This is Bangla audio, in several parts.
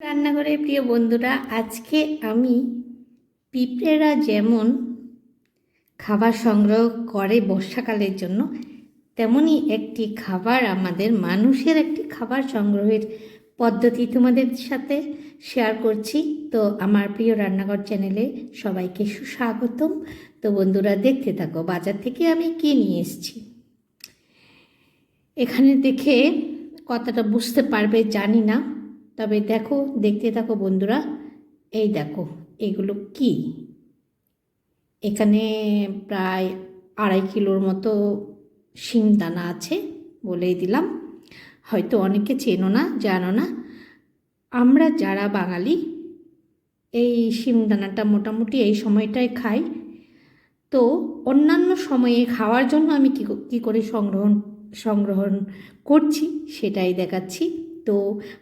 রান্নাঘরের প্রিয় বন্ধুরা, আজকে আমি পিঁপড়েরা যেমন খাবার সংগ্রহ করে বর্ষাকালের জন্য তেমনই একটি খাবার আমাদের মানুষের একটি খাবার সংগ্রহের পদ্ধতি তোমাদের সাথে শেয়ার করছি। তো আমার প্রিয় রান্নাঘর চ্যানেলে সবাইকে সুস্বাগতম। তো বন্ধুরা, দেখতে থাকো, বাজার থেকে আমি কি নিয়ে এসেছি। এখানে দেখে কতটা বুঝতে পারবে, জানি না। তবে দেখো, দেখতে থাকো বন্ধুরা। এই দেখো, এগুলো কি? এখানে প্রায় আড়াই কিলোর মতো শিম দানা আছে বলেই দিলাম। হয়তো অনেকে চেনো না, জানো না। আমরা যারা বাঙালি, এই শিম দানাটা মোটামুটি এই সময়টায় খাই। তো অন্যান্য সময়ে খাওয়ার জন্য আমি কী কী করে সংগ্রহণ সংগ্রহণ করছি সেটাই দেখাচ্ছি। তো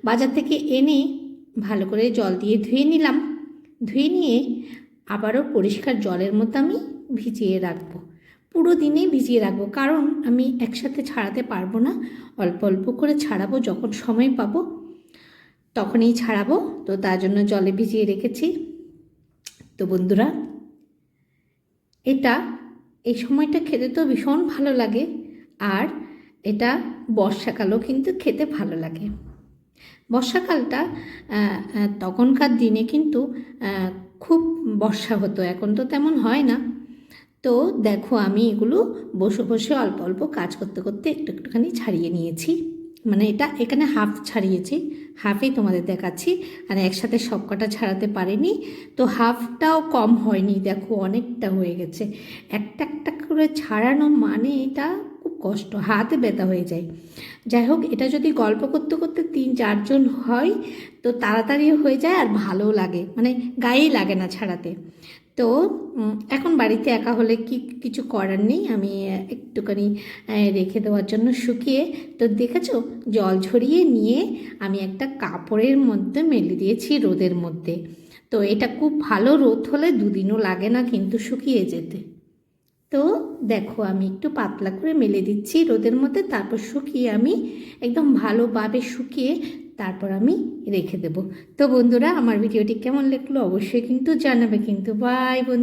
বাজার থেকে এনে ভালো করে জল দিয়ে ধুয়ে নিলাম। ধুয়ে নিয়ে আবারও পরিষ্কার জলের মধ্যে আমি ভিজিয়ে রাখব। পুরো দিনে ভিজিয়ে রাখব, কারণ আমি একসাথে ছাড়াতে পারব না। অল্প অল্প করে ছাড়াবো, যখন সময় পাবো তখনই ছাড়াবো। তো তার জন্য জলে ভিজিয়ে রেখেছি। তো বন্ধুরা, এটা, এই সময়টা খেতে তো ভীষণ ভালো লাগে। আর এটা বর্ষাকালও কিন্তু খেতে ভালো লাগে। বর্ষাকালটা তখনকার দিনে কিন্তু খুব বর্ষা হতো, এখন তো তেমন হয় না। তো দেখো, আমি এগুলো বসে বসে অল্প অল্প কাজ করতে করতে একটু, একটুখানি ছাড়িয়ে নিয়েছি। মানে এটা এখানে হাফ ছাড়িয়েছি, হাফই তোমাদের দেখাচ্ছি, আর একসাথে সব কটা ছাড়াতে পারিনি। তো হাফটাও কম হয়নি, দেখো, অনেকটা হয়ে গেছে। একটা একটা করে ছাড়ানো মানে এটা কষ্ট, হাত ব্যথা হয়ে যায়। যাই হোক এটা যদি গল্প করতে করতে তিন চারজন হয়, তো তাড়াতাড়ি হয়ে যায় আর ভালো লাগে। মানে গায়েই লাগে না ছাড়াতে। তো এখন বাড়িতে একা হলে কি কিছু করার নেই? আমি একটুখানি রেখে দেওয়ার জন্য শুকিয়ে, তো দেখেছ? জল ঝরিয়ে নিয়ে আমি একটা কাপড়ের মধ্যে মেলে দিয়েছি রোদের মধ্যে। তো এটা খুব ভালো রোদ হলে দুদিনও লাগে না কিন্তু শুকিয়ে যেতে। তো দেখো, আমি একটু পাতলা করে মেলে দিচ্ছি রোদের মধ্যে, তারপর শুকিয়ে আমি একদম ভালোভাবে শুকিয়ে তারপর আমি রেখে দেব। তো বন্ধুরা, আমার ভিডিওটি কেমন লাগল অবশ্যই কিন্তু জানাবে। কিন্তু বাই বন্ধু